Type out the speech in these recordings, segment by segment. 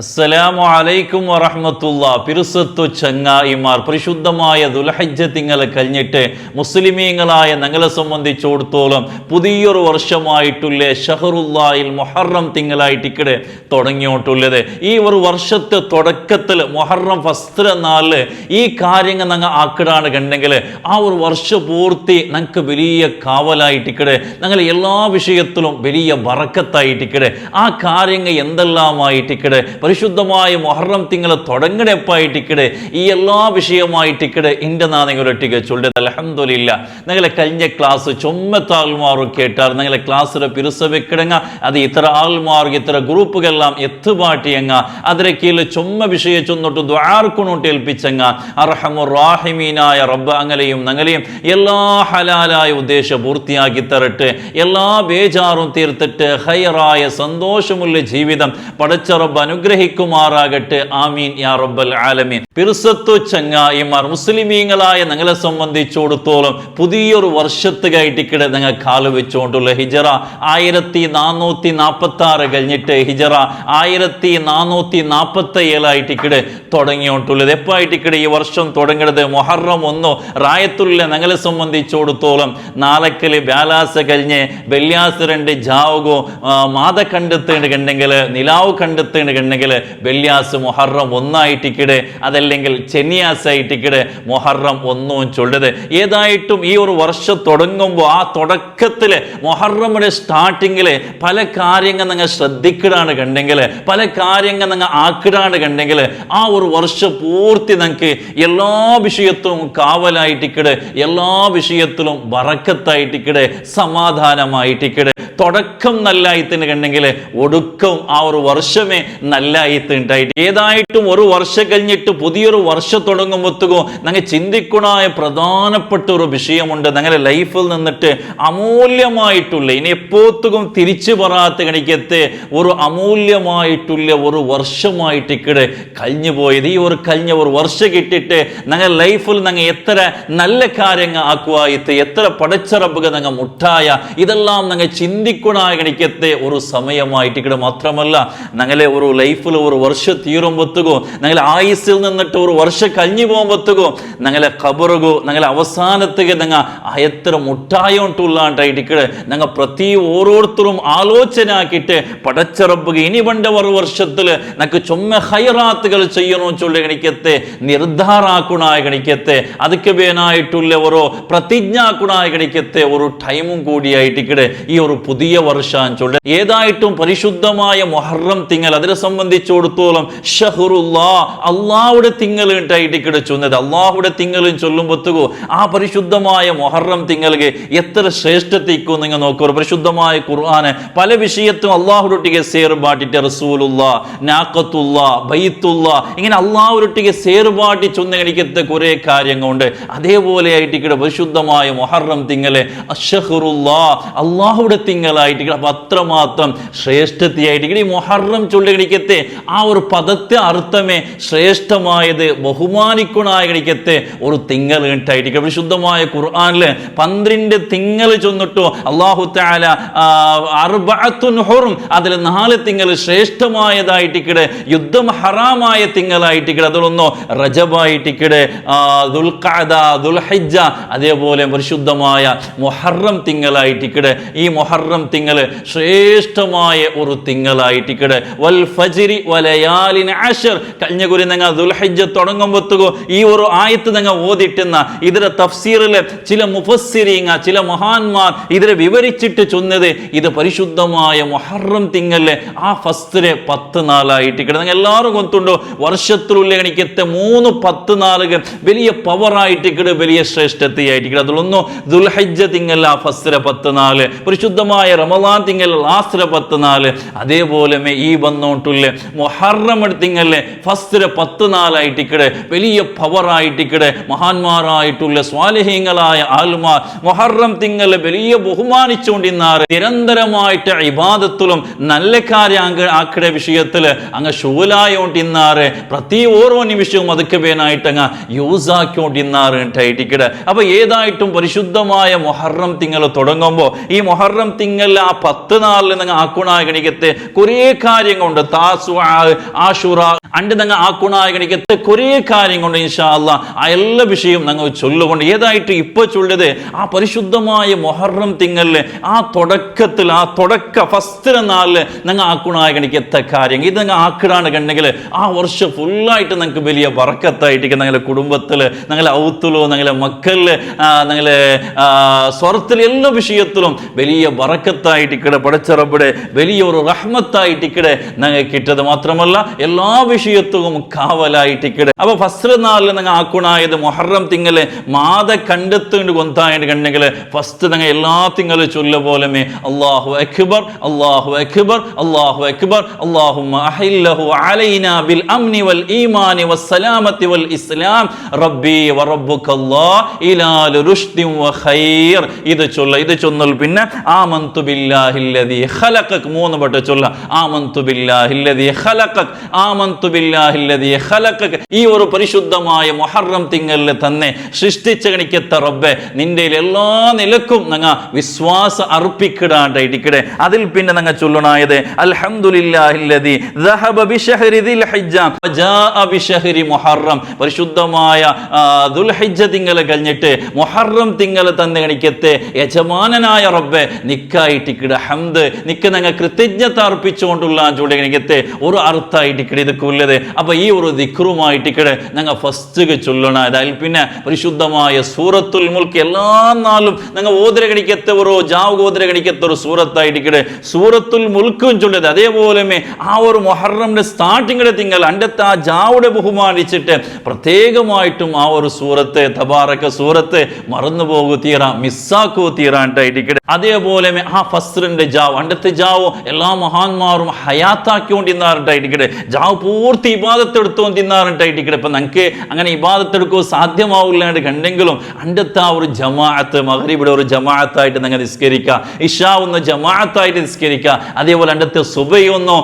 അസ്സലാമു അലൈക്കും വറഹ്മത്തുള്ള. പിറുസത്തു ചങ്ങായിമാർ പരിശുദ്ധമായ ദുൽഹജ്ജ തിങ്ങളെ കഴിഞ്ഞിട്ട് മുസ്ലിമീങ്ങളായ ഞങ്ങളെ സംബന്ധിച്ചിടത്തോളം പുതിയൊരു വർഷമായിട്ടുള്ള ഷഹറുല്ലായിൽ മൊഹറം തിങ്കളായിട്ട് ഇക്കടെ തുടങ്ങിയിട്ടുള്ളത്. ഈ ഒരു വർഷത്തെ തുടക്കത്തിൽ മൊഹറം ഫസ്റ്റ് നാളിൽ ഈ കാര്യങ്ങൾ ഞങ്ങൾ ആക്കിടാണ് കണ്ടെങ്കിൽ ആ ഒരു വർഷ പൂർത്തി ഞങ്ങൾക്ക് വലിയ കാവലായിട്ട് ഇക്കടെ ഞങ്ങൾ എല്ലാ വിഷയത്തിലും വലിയ വറക്കത്തായിട്ട് ആ കാര്യങ്ങൾ എന്തെല്ലാമായിട്ട് പരിശുദ്ധമായ മൊഹറം തിങ്കൾ തുടങ്ങണപ്പായിട്ട് ഇക്കടെ ഈ എല്ലാ വിഷയമായിട്ട് ഇക്കടെ ഇന്റെ നാ നിങ്ങളൊട്ടിക്ക് ചൊല്ലത് അലഹമില്ല നിങ്ങളെ കഴിഞ്ഞ ക്ലാസ് ചുമത്താൽമാറും കേട്ടാർ നിങ്ങളെ ക്ലാസ്സിലെ പിരുസ വെക്കിടങ്ങ അത് ഇത്ര ആൾമാർ ഇത്ര ഗ്രൂപ്പുകളെല്ലാം എത്തുപാട്ടിയങ്ങ. അതിലെ കീഴിൽ ചൊമ്മ വിഷയ ചൊന്നിട്ട് ദ്വാർക്കുണോട്ട് ഏൽപ്പിച്ചങ്ങ. അർഹമു റാഹിമീനായ റബ്ബ് അങ്ങലെയും നങ്ങലെയും എല്ലാ ഹലാലായ ഉദ്ദേശം പൂർത്തിയാക്കി തരട്ടെ. എല്ലാ ബേജാറും തീർത്തിട്ട് ഹൈറായ സന്തോഷമുള്ള ജീവിതം പടച്ച റബ്ബ് അനുഗ്രഹിക്കുമാറാകട്ടെ. ആമീൻ യാ റബ്ബൽ ആലമീൻ. പിറുസത്തു ചങ്ങായിമാർ മുസ്ലിമീങ്ങളായ നിങ്ങളെ സംബന്ധിച്ചിടത്തോളം പുതിയൊരു വർഷത്തുകായിട്ടിക്കിടെ നിങ്ങൾ കാൽ വെച്ചുകൊണ്ടുള്ള ഹിജറ. ആയിരത്തി നാനൂറ്റി നാൽപ്പത്തി ആറ് കഴിഞ്ഞിട്ട് ഹിജറ. ആയിരത്തി നാനൂറ്റി നാൽപ്പത്തി ഏഴായിട്ടിക്കിടെ തുടങ്ങിയിട്ടുള്ളത് എപ്പോഴായിട്ടിക്കിടെ ഈ വർഷം തുടങ്ങുന്നത് മൊഹറം ഒന്നോ. റായത്തുള്ള ഞങ്ങളെ സംബന്ധിച്ചിടത്തോളം നാലക്കൽ വ്യാലാസ കഴിഞ്ഞ് വെള്ളിയാസ് രണ്ട് ജാവുകോ മാത കണ്ടെത്തേണ്ട കണ്ടെങ്കിൽ നിലാവ് കണ്ടെത്തേണ്ട കണ്ടെങ്കിൽ വെള്ളിയാസ് മൊഹറം ഒന്നായിട്ടിക്കിടെ അതല്ലെങ്കിൽ ചെന്നിയാസായിട്ടിക്കിടെ മൊഹറം ഒന്നും ചൊല്ലത് ഏതായിട്ടും ഈ ഒരു വർഷം തുടങ്ങുമ്പോൾ ആ തുടക്കത്തിൽ മൊഹറമ്മിന്റെ സ്റ്റാർട്ടിങ്ങിൽ പല കാര്യങ്ങൾ നിങ്ങൾ ശ്രദ്ധിക്കിടാണ് കണ്ടെങ്കിൽ പല കാര്യങ്ങൾ നിങ്ങൾ ആക്കിടാണ് കണ്ടെങ്കിൽ ആ ഒരു വർഷം പൂർത്തി നിങ്ങൾക്ക് എല്ലാ വിഷയത്തും കാവലായിട്ടിക്കിടെ എല്ലാ വിഷയത്തിലും വറക്കത്തായിട്ടിക്കിടെ സമാധാനമായിട്ടിക്കിടെ തുടക്കം നല്ലായിത്തിന് കണ്ടെങ്കിൽ ഒടുക്കം ആ ഒരു വർഷമേ നല്ലായിത്തുണ്ടായിട്ട് ഏതായിട്ടും ഒരു വർഷം കഴിഞ്ഞിട്ട് പുതിയൊരു വർഷം തുടങ്ങുമ്പോഴത്തേക്കും ഞങ്ങൾ ചിന്തിക്കണായ പ്രധാനപ്പെട്ട ഒരു വിഷയമുണ്ട്. ഞങ്ങളുടെ ലൈഫിൽ നിന്നിട്ട് അമൂല്യമായിട്ടുള്ള ഇനി എപ്പോത്തുകും തിരിച്ചു പറയാത്ത കണിക്കത്തെ ഒരു അമൂല്യമായിട്ടുള്ള ഒരു വർഷമായിട്ട് ഇക്കടെ കഴിഞ്ഞു പോയത്. ഈ ഒരു കഴിഞ്ഞ ഒരു വർഷം കിട്ടിയിട്ട് ഞങ്ങൾ ലൈഫിൽ ഞങ്ങൾ എത്ര നല്ല കാര്യങ്ങൾ ആക്കുവായിട്ട് എത്ര പടച്ചറബുക ഞങ്ങൾ മുട്ടായ ഇതെല്ലാം ഞങ്ങൾ ചിന്തിക്കണായ ചിന്തിക്കണായിക്കത്തെ ഒരു സമയമായിട്ട് ഇവിടെ മാത്രമല്ല ഞങ്ങളെ ഒരു ലൈഫിൽ ഒരു വർഷം തീരുമ്പത്തുകോ ഞങ്ങളെ ആയുസ്സിൽ നിന്നിട്ട് ഒരു വർഷം കഴിഞ്ഞു പോകുമ്പത്തുകോ ഞങ്ങളെ കബറുകോ ഞങ്ങളെ അവസാനത്തേക്ക് ഞങ്ങൾ അയത്ര മുട്ടായോട്ടുള്ളാണ്ടായിട്ടിക്കട് ഞങ്ങൾ പ്രതി ഓരോരുത്തരും ആലോചന ആക്കിയിട്ട് പടച്ചിറപ്പുക ഇനി പണ്ട ഒരു വർഷത്തിൽ ഞങ്ങൾക്ക് ചുമ ഹൈറാത്തുകൾ ചെയ്യണോ ചൊല്ലി കണിക്കത്തെ നിർദ്ധാരാക്കുണായ കണിക്കത്തെ അതൊക്കെ വേനായിട്ടുള്ള ഓരോ പ്രതിജ്ഞാക്കുണായ കണിക്കത്തെ ഒരു ടൈമും കൂടിയായിട്ടിക്കട് ഈ ഒരു പുതിയ വർഷാഞ്ചൊല്ല് ഏതായിട്ടും പരിശുദ്ധമായ മൊഹറം തിങ്ങൽ. അതിനെ സംബന്ധിച്ചിടത്തോളം ഷഹുറുല്ലാ അള്ളാഹുടെ തിങ്ങൽ ഇട്ടായിട്ട് ചൊന്നത് അള്ളാഹുടെ തിങ്ങലും ചൊല്ലുമ്പോത്തുകോ ആ പരിശുദ്ധമായ മൊഹറം തിങ്ങൽക്ക് എത്ര ശ്രേഷ്ഠത്തേക്കും നിങ്ങൾ നോക്കുക പരിശുദ്ധമായ ഖുർആാന് പല വിഷയത്തും അള്ളാഹുരൊട്ടിക്ക് സേർബാട്ടിട്ട് റസൂലുള്ള നാക്കത്തുള്ള ബൈത്തുള്ള ഇങ്ങനെ അള്ളാഹുരൊട്ടിಗೆ സേർപാട്ടി ചൊന്നകണിക്കത്തെ കുറേ കാര്യങ്ങളുണ്ട്. അതേപോലെ ആയിട്ട് പരിശുദ്ധമായ മൊഹറം തിങ്ങലെ അഷഹുറുല്ലാ അള്ളാഹുടെ തിങ്ങൽ ഇവിടെ അപ്പൊ അത്രമാത്രം ശ്രേഷ്ഠതയായിട്ട് ഇവിടെ ഈ മൊഹറം ചൊല്ലികിക്കത്തെ ആ ഒരു പദത്തെ അർത്ഥമേ ശ്രേഷ്ഠമായത് ബഹുമാനിക്കണായ കണിക്കത്തെ ഒരു തിങ്കൾ ഉണ്ടായിട്ട് വിശുദ്ധമായ ഖുർആാനിൽ പന്ത്രണ്ട് തിങ്കൾ ചൊന്നിട്ടു അള്ളാഹു താല അർബഅത്തുൻ ഹുറും അതിൽ നാല് തിങ്കൾ ശ്രേഷ്ഠമായതായിട്ടിക്കടെ യുദ്ധം ഹറാമായ തിങ്കളായിട്ടിക്കടെ അതിലൊന്നോ റജബായിട്ടിക്കടെ ദുൽഖഅദ ദുൽഹിജ്ജ അതേപോലെ പരിശുദ്ധമായ മൊഹറം തിങ്കളായിട്ടിക്കടെ ഈ മൊഹറം തിങ്കൾ ശ്രേഷ്ഠമായ ഒരു തിങ്കളായിട്ടിക്കടെ വൽ ഫജിരി വലയാലിൻ അഷർ കഴിഞ്ഞ കുരി നിങ്ങൾ ദുൽഹിജ്ജ തുടങ്ങുമ്പോത്തുകോ ഈ ഒരു ആയത്ത് നിങ്ങൾ ഓതിട്ടുന്ന ഇതിലെ തഫ്സീറിലെ ചില മുഫസ്സിരിങ്ങ ചില മഹാന്മാർ ഇതിനെ വിവരിച്ചിട്ട് ചൊന്നത് ഇത് പരിശുദ്ധമായ മൊഹറം തിങ്ങല്ലേ ആ ഫസ്റ്റിലെ പത്ത് നാളായിട്ട് നിങ്ങൾ എല്ലാവരും കൊത്തുണ്ടോ വർഷത്തിലുള്ള എനിക്കത്തെ മൂന്ന് പത്ത് നാളുകൾ വലിയ പവറായിട്ട് കിട വലിയ ശ്രേഷ്ഠതയായിട്ട് കിട അതിലൊന്നും ദുൽഹജ്ജ തിങ്ങല്ല ആ ഫസ്റ്റിലെ പത്ത് നാല് പരിശുദ്ധമായ റമദാൻ തിങ്കൽ ആസ്ര പത്ത് നാല് അതേപോലെ ഈ വന്നോട്ടുള്ള. മൊഹറം തിങ്ങല്ലേ ഫസ്റ്റിലെ പത്ത് നാലായിട്ട് വലിയ പവറായിട്ട് കിട മഹാന്മാരായിട്ടുള്ള സ്വാലഹീങ്ങളായ ആൽമാർ മൊഹറം തിങ്ങൽ വലിയ ബഹുമാനിച്ചുകൊണ്ടിരുന്നാറ്. നിരന്തരമായിട്ട് ഇബാദത്തിലും നല്ല കാര്യം ആക്കിയ വിഷയത്തിൽ അങ്ങ് ഷൂലായോണ്ടിന്നാറ് പ്രതി ഓരോ നിമിഷവും അതൊക്കെ വേനായിട്ട് അങ്ങ് യൂസ് ആക്കിക്കൊണ്ടിരുന്നാറ് ടൈറ്റിക്കിട് അപ്പൊ ഏതായിട്ടും പരിശുദ്ധമായ മൊഹറം തിങ്ങൾ തുടങ്ങുമ്പോൾ ഈ മൊഹറം തിങ്ങൾ തിങ്ങൽ ആ പത്ത് നാളിൽ നിങ്ങൾ ആക്കുണായകണിക്കത്തെ കുറേ കൊണ്ട് താസു ആഷുറ അണ്ട് നിങ്ങൾ ആക്കുണായകണിക്കത്തെ കുറേ കാര്യം കൊണ്ട് ഇൻഷാല്ല ആ എല്ലാ വിഷയവും ഞങ്ങൾ ചൊല്ലുകൊണ്ട് ഏതായിട്ട് ഇപ്പൊ ചൊല്ലത് ആ പരിശുദ്ധമായ മൊഹറം തിങ്ങലിൽ ആ തുടക്കത്തിൽ ആ തുടക്ക ഫസ്റ്റ് നാളിൽ നിങ്ങൾ ആക്കുണായകണിക്കത്തെ കാര്യം. ഇത് നിങ്ങൾ ആക്കിടാണ് കണ്ടെങ്കിൽ ആ വർഷം ഫുള്ളായിട്ട് നിങ്ങൾക്ക് വലിയ വറക്കത്തായിട്ട് നിങ്ങളുടെ കുടുംബത്തിൽ നിങ്ങളുടെ ഔത്തുലോ നിങ്ങളുടെ മക്കളിൽ നിങ്ങളെ സ്വറത്തിൽ എല്ലാ വിഷയത്തിലും വലിയ വറക്കത്തായിട്ട് ഇക്കടെ പടച്ചറബിടെ വലിയൊരു റഹ്മത്തായിട്ട് ഇക്കടെ ഞങ്ങൾ കിട്ടത് മാത്രമല്ല എല്ലാ വിഷയത്തും കാവലായിട്ട് അപ്പോൾ അപ്പൊ ഫസ്റ്റ് നാളിൽ നിങ്ങൾ ആക്കുണായത് മൊഹറം തിങ്ങൽ മാത കണ്ടെത്തുകൊണ്ട് കൊന്തായിട്ട് കണ്ടെങ്കിൽ ഫസ്റ്റ് നിങ്ങൾ എല്ലാ തിങ്ങളും ചൊല്ല പോലെമേ അള്ളാഹു അക്ബർ അള്ളാഹു അക്ബർ അള്ളാഹു അക്ബർ അള്ളാഹു അലൈന ബിൽ അംനി വൽ ഈമാനി വസ്സലാമത്തി വൽ ഇസ്ലാം റബ്ബി വറബ്ബുക്കല്ലാ ഇലാലു റുഷ്ദിൻ വ ഖൈർ. ഇത് ചൊല്ല ഇത് ചൊന്നൽ പിന്നെ ആമന്തു ബില്ലാഹില്ലതി ഖലഖക്. മൂന്ന് വട്ടം ചൊല്ല. ആമന്തു ബില്ലാഹില്ലതി ഖലഖക്. ആമന്തു ബില്ലാഹില്ലതി ഖലഖക്. ഈ ഒരു പരിശുദ്ധമായ മുഹറം തിങ്ങലിൽ തന്നെ സൃഷ്ടിച്ച കണിക്കത്ത റബ്ബെ നിന്റെ എല്ലാ നിലക്കും നങ്ങ വിശ്വാസ അർപ്പിക്കിടാണ്ട ഇടിക്കടെ അതിൽ പിന്നെ നങ്ങ ചൊല്ലണായത് അൽഹംദുലില്ലാഹില്ലതി ദഹബ ബിശഹരി ദിൽ ഹജ്ജ വജാഅ ബിശഹരി മുഹറം. പരിശുദ്ധമായ ദുൽഹിജ്ജ തിങ്ങൽ കഴിഞ്ഞിട്ട് മുഹറം തിങ്ങൽ തന്നെ കണിക്കത്തെ യജമാനനായ റബ്ബെ നിക്ക നിക്കായിട്ടിക്കിട ഹംദ്. നിക്ക് ഞങ്ങൾ കൃതജ്ഞത അർപ്പിച്ചുകൊണ്ടുള്ള കണിക്കത്തെ ഒരു അർത്ഥമായിട്ടിക്കിട ഇതൊക്കെ കൊല്ലത്. അപ്പൊ ഈ ഒരു ദിക്റുമായിട്ടിക്കിട ഞങ്ങൾ ഫസ്റ്റ് ചൊല്ലണം. അതായത് പിന്നെ പരിശുദ്ധമായ സൂറത്തുൽ മുൽക്ക് എല്ലാ നാളും ഞങ്ങൾ ഓതിര കണിക്കത്തെ ഒരു ജാവ് ഓതിര കണിക്കത്തെ ഒരു സൂറത്തായിട്ടിക്കിട സൂറത്തുൽ മുൽക്കും ചൊല്ലത് അതേപോലെ ആ ഒരു മൊഹറമിന്റെ സ്റ്റാർട്ടിങ്ങിലെ തിങ്കൾ അണ്ടത്തെ ആ ജാവുടെ ബഹുമാനിച്ചിട്ട് പ്രത്യേകമായിട്ടും ആ ഒരു സൂറത്ത് തബാറക്ക സൂറത്ത് മറന്നു പോകൂ തീറ മിസ്സാക്കൂ തീറാണ്ടായിട്ടിക്കട്ടെ അതേപോലെ ആ ഫസ്റിന്റെ ജാവ് അണ്ടത്തെ ജാവോ എല്ലാ മഹാന്മാരും ഹയാത്താക്കിക്കൊണ്ടിരുന്നാറുണ്ടായിട്ടിക്കട്ടെ ജാവ് പൂർത്തി ഇബാദത്ത് എടുത്തുകൊണ്ടിരുന്നാറുണ്ടായിട്ടിക്കട്ടെ ഇപ്പൊ നമുക്ക് അങ്ങനെ ഇബാദത്ത് സാധ്യമാവില്ല കണ്ടെങ്കിലും അണ്ടത്തെ ആ ഒരു ജമാഅത്ത് മഹരിബിടെ ഒരു ജമാഅത്തായിട്ട് നിങ്ങൾ നിസ്കരിക്കുക. ഇഷാ ഒന്ന് ജമാഅത്തായിട്ട് നിസ്കരിക്കുക. അതേപോലെ അണ്ടത്തെ സുബയൊന്നോ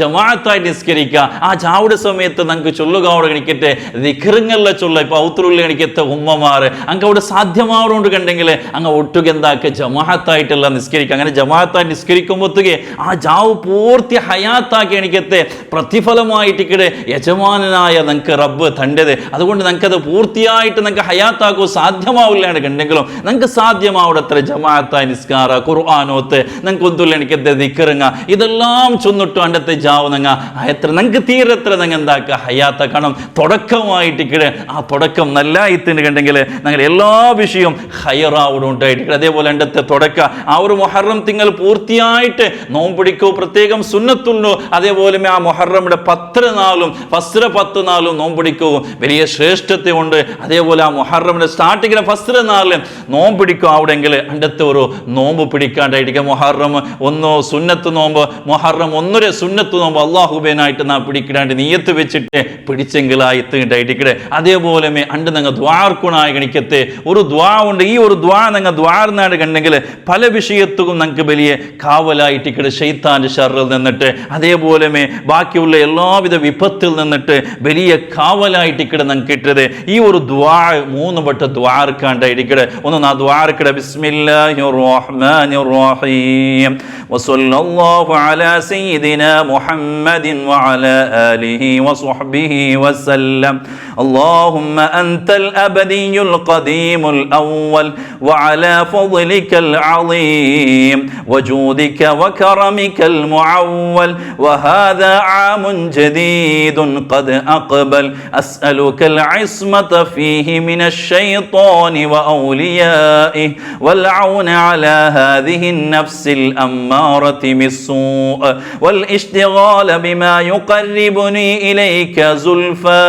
ജമാഅത്തായിട്ട് നിസ്കരിക്കുക. ആ ചാവുടെ സമയത്ത് നമുക്ക് ചൊല്ലുക അവിടെ കണിക്കട്ടെ ദിഖറുങ്ങളിലെ ചൊല്ല ഇപ്പൊ ഔത്തുള്ള കണിക്കത്തെ ഉമ്മമാർ. അങ്ങ് അവിടെ സാധ്യമാവുകൊണ്ട് കണ്ടെങ്കിൽ അങ്ങ് ഒട്ടുക എന്താക്കുക ജമാഅത്തായിട്ടുള്ള നിസ്കരിക്കുക. അങ്ങനെ ജമാഅത്തായി നിസ്കരിക്കുമ്പോഴത്തേക്ക് ആ ജാവ് പൂർത്തി ഹയാത്താക്കി പ്രതിഫലമായിട്ട് പ്രതിഫലമായിട്ടിക്കടെ യജമാനായ നിങ്ങൾക്ക് റബ്ബ് തണ്ടത്. അതുകൊണ്ട് നിങ്ങൾക്കത് പൂർത്തിയായിട്ട് നിങ്ങൾക്ക് ഹയാത്താക്കോ സാധ്യമാവില്ലാണ് കണ്ടെങ്കിലും നിങ്ങൾക്ക് സാധ്യമാവിടത്ര ജമാഅത്തായി നിസ്കാര ഖുർആാനോത്ത് നിങ്ങൾക്ക് ഒന്നുമില്ല എനിക്കത്തെ നിക്കറുങ്ങ ഇതെല്ലാം ചൊന്നിട്ടു അണ്ടത്തെ ജാവ് നിങ്ങൾ എത്ര നിങ്ങൾക്ക് തീരത്ര നിങ്ങൾ എന്താക്കുക ഹയാത്താക്കണം തുടക്കമായിട്ട് കിട ആ തുടക്കം നല്ല ഇത്തിന് കണ്ടെങ്കിൽ നിങ്ങൾ എല്ലാ വിഷയവും ഹയറാവിടെ അതേപോലെ അണ്ടത്തെ തുടക്ക. ആ ഒരു മൊഹറം തിങ്കൾ പൂർത്തിയായിട്ട് നോമ്പിടിക്കോ പ്രത്യേകം സുന്നത്തുള്ളൂ അതേപോലെ ആ മൊഹറമിന്റെ പത്ത് നാളും ഫസ്ര പത്ത് നാളും നോമ്പിടിക്കോ വലിയ ശ്രേഷ്ഠത ഉണ്ട്. അതേപോലെ ആ മൊഹറമിന്റെ സ്റ്റാർട്ടിങ്ങിലെ ഫസ്ര നാളിൽ നോമ്പിടിക്കോ അവിടെങ്കിൽ അണ്ടത്തെ ഒരു നോമ്പ് പിടിക്കാണ്ടായിരിക്കും. മൊഹറം ഒന്നോ സുന്നത്ത് നോമ്പ് മൊഹറം ഒന്നൊരു സുന്നത്ത് നോമ്പ് അള്ളാഹുബേനായിട്ട് നാ പിടിക്കിടാണ്ട് നീയത്ത് വെച്ചിട്ട് പിടിച്ചെങ്കിലായി പിടിച്ചെങ്കിലായിട്ടിടെ അതേപോലെ അണ്ട് നിങ്ങൾ ദ്വാർക്കുണായി ഗണിക്കത്തെ ഒരു ദ്വാ ഉണ്ട്. ഈ ഒരു ദ്വാ നിങ്ങൾ ദ്വാർന്നാട് കണ്ടെങ്കിൽ പല വിഷയത്തും നിങ്ങൾക്ക് വലിയ കാവലായിട്ടിക്കടെ ഷെയ്ത്താന്റെ ഷറിൽ നിന്നിട്ട് അതേപോലെ ബാക്കിയുള്ള എല്ലാവിധ വിപത്തിൽ നിന്നിട്ട് വലിയ കാവലായിട്ടിക്കടെ നമുക്ക് കിട്ടത് ഈ ഒരു ദ്വാ മൂന്ന് വട്ട ദ്വാർക്കാണ്ടായിരിക്കടെ ഒന്ന് ആ ദ്വാർക്കട ബിസ്മില്ലാഹിർ റഹ്മാനിർ റഹീം. وصلى الله على سيدنا محمد وعلى آله وصحبه وسلم. اللهم أنت الأبدي القديم الأول وعلى فضلك العظيم وجودك وكرمك المعول وهذا عام جديد قد أقبل. أسألك العصمة فيه من الشيطان وأوليائه والعون على هذه النفس الأمارة بالسوء والاشتغال بما يقربني إليك زلفى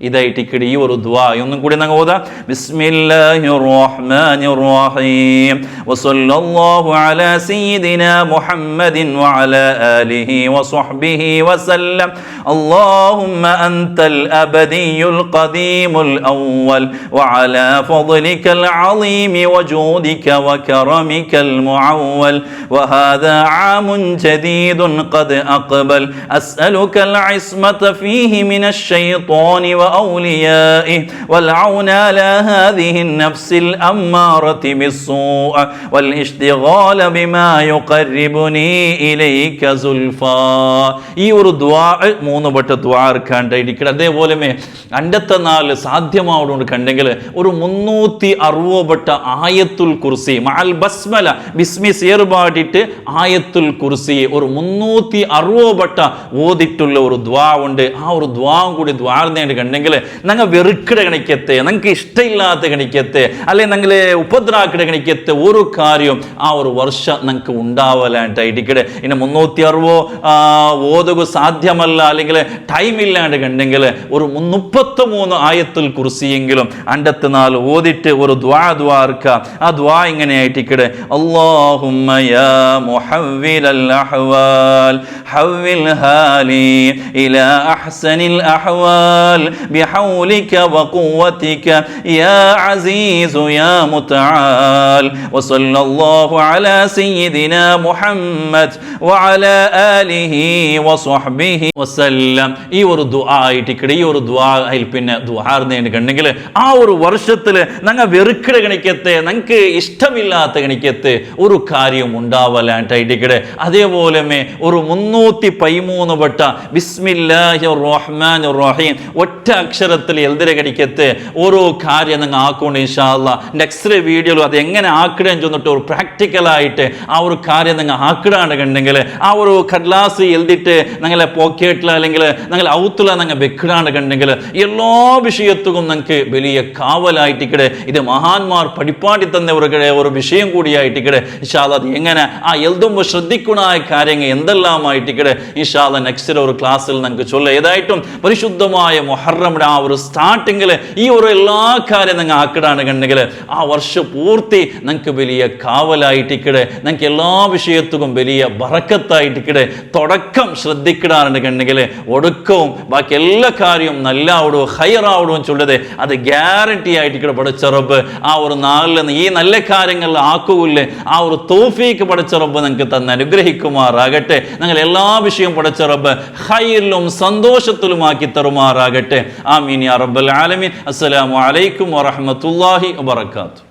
ഇതായിട്ട് ഇക്കടി ഈ ഒരു ദ്വാ ഒന്നും കൂടി ഞങ്ങൾ ഓതാ ബിസ്മില്ലാഹിർ റഹ്മാനിർ റഹീം വസല്ലല്ലാഹു അലാ സയ്യിദിന മുഹമ്മദിൻ വഅലാ ആലിഹി വസ്വഹ്ബിഹി വസല്ലം اللهم أنت الأبدي القديم الأول وعلى فضلك العظيم وجودك وكرمك المعول وهذا عام جديد قد أقبل أسألك العصمة فيه من الشيطان وأوليائه وأوليائه والعون على هذه النفس الأمارة بالسوء والاشتغال بما يقربني إليك زلفى ഈ ഒരു ദ്വാ മൂന്ന് വട്ട ദ്വാ കണ്ടിരിക്കണം അതേപോലെ അണ്ടത്തെ നാല് സാധ്യമാവുകൊണ്ട് കണ്ടെങ്കിൽ ഒരു മുന്നൂറ്റി അറുപത് വട്ട ആയത്തുൽ കുർസി മാൽ ബസ്മല ബിസ്മി സേർപാടിട്ട് ആയത്തുൽ കുർസി ഒരു മുന്നൂറ്റി അറുപത് വട്ട ഓതിട്ടുള്ള ഒരു ദ്വാ ഉണ്ട്. ആ ഒരു ദ്വാ കൂടി ദ്വാർന്നേണ്ട് കണ്ടെങ്കിൽ ഞങ്ങൾ വെറുക്കിട കണിക്കത്തെ ഞങ്ങൾക്ക് ഇഷ്ടമില്ലാത്ത കണിക്കത്തെ അല്ലെ ഞങ്ങളെ ഉപദ്രാക്കിട കണിക്കത്തെ ഒരു കാര്യം ആ ഒരു വർഷം ഞങ്ങൾക്ക് ഉണ്ടാവലായിട്ടിരിക്കട്ടെ ഇനി മുന്നൂറ്റി അറുപോ ഓതുക സാധ്യമല്ല അല്ലെങ്കിൽ ടൈം ഇല്ലാണ്ട് കണ്ടെങ്കിൽ ഒരു മുപ്പത്തി മൂന്ന് ആയത്തുൽ കുർസിയെങ്കിലും അണ്ടത്ത് നാല് ഓതിട്ട് ഒരു ദ്വാ ദ്വാർക്ക ആ ദ്വാ ഇങ്ങനെ ആയിട്ടിക്കടെ അള്ളാഹുമ്മ യാ മുഹവ്വിലൽ അഹ്വാൽ حول حالي إلى أحسن الأحوال بحولك وقوتك يا عزيز يا متعال وصلى الله على سيدنا محمد وعلى آله وصحبه وسلم ഈ ഒരു ദുആ ആയിട്ടിക്കടെ ഈ ഒരു ദുആയിൽ പിന്നെ ദുആർന്നേന് കണ്ടെങ്കിൽ ആ ഒരു വർഷത്തിൽ ഞങ്ങൾ വെറുക്കിട കണിക്കത്തെ ഞങ്ങൾക്ക് ഇഷ്ടമില്ലാത്ത കണിക്കത്ത് ഒരു കാര്യം ഉണ്ടാവലായിട്ടിക്കടെ അതേപോലെ ഒരു മുന്നൂറ്റി പതിമൂന്ന് വട്ട ബിസ്മില്ലാഹി റഹീം ഒറ്റ അക്ഷരത്തിൽ എൽതിര കടിക്കത്ത് ഓരോ കാര്യം നിങ്ങൾ ആക്കൊണ്ട് ഇൻഷാല്ല നെക്സ്റ്റ് വീഡിയോയിൽ അത് എങ്ങനെ ആക്കിടാൻ ചെന്നിട്ട് ഒരു പ്രാക്ടിക്കലായിട്ട് ആ ഒരു കാര്യം നിങ്ങൾ ആക്കിടാണ്ട് കണ്ടെങ്കിൽ ആ ഒരു കടലാസ് എഴുതിയിട്ട് നിങ്ങളെ പോക്കറ്റിൽ അല്ലെങ്കിൽ നിങ്ങൾ ഔത്തുള്ള നിങ്ങൾ വെക്കിടാണ്ട് കണ്ടെങ്കിൽ എല്ലാ വിഷയത്തും നിങ്ങൾക്ക് വലിയ കാവലായിട്ടിക്കടെ ഇത് മഹാന്മാർ പഠിപ്പാടി തന്ന ഒരു ഒരു വിഷയം കൂടിയായിട്ടിക്കടെ ഇഷാദ് എങ്ങനെ? ആ എഴുതുമ്പോൾ ശ്രദ്ധിക്കണായ കാര്യങ്ങൾ എന്തെല്ലാമായിട്ടിക്കടെ ഇഷാദ് നെക്സ്റ്റ് ഒരു ക്ലാസ്സിൽ നിങ്ങൾക്ക് ചൊല്ല. ഏതായിട്ടും പരിശുദ്ധമായ മൊഹറമിടെ ആ ഒരു സ്റ്റാർട്ടിങ്ങിൽ ഈ ഒരു എല്ലാ കാര്യം നിങ്ങൾ ആക്കിടാണ് കണ്ടെങ്കിൽ ആ വർഷം പൂർത്തി നിങ്ങൾക്ക് വലിയ കാവലായിട്ടിക്കടെ നിങ്ങൾക്ക് എല്ലാ വിഷയത്തും വലിയ ബറക്കത്തായിട്ടിക്കടെ തുടക്കം ശ്രദ്ധിക്കിടാറുണ്ട് കണ്ടെങ്കിൽ ഒടുക്കവും ബാക്കി എല്ലാ കാര്യവും നല്ല ആവിടും ഹയറാവിടും ചൊല്ലത് അത് ഗ്യാരണ്ടി ആയിട്ട് ഇക്കടെ പഠിച്ചറബ് ആ ഒരു നാളിൽ നിന്ന് ഈ നല്ല കാര്യങ്ങളിൽ ആക്കുകയില്ലേ ആ ഒരു തോഫീക്ക് പഠിച്ചറബ് നിങ്ങൾക്ക് തന്നെ അനുഗ്രഹിക്കുമാറാകട്ടെ. നിങ്ങൾ എല്ലാ വിഷയവും പഠിച്ചറബ് ഹൈറിലും സന്തോഷത്തിലുമാക്കി തരുമാറാകട്ടെ. ആമീൻ റബ്ബൽ ആലമീൻ. അസ്സലാമു അലൈക്കും വറഹ്മത്തുള്ളാഹി വബറകാതുഹു.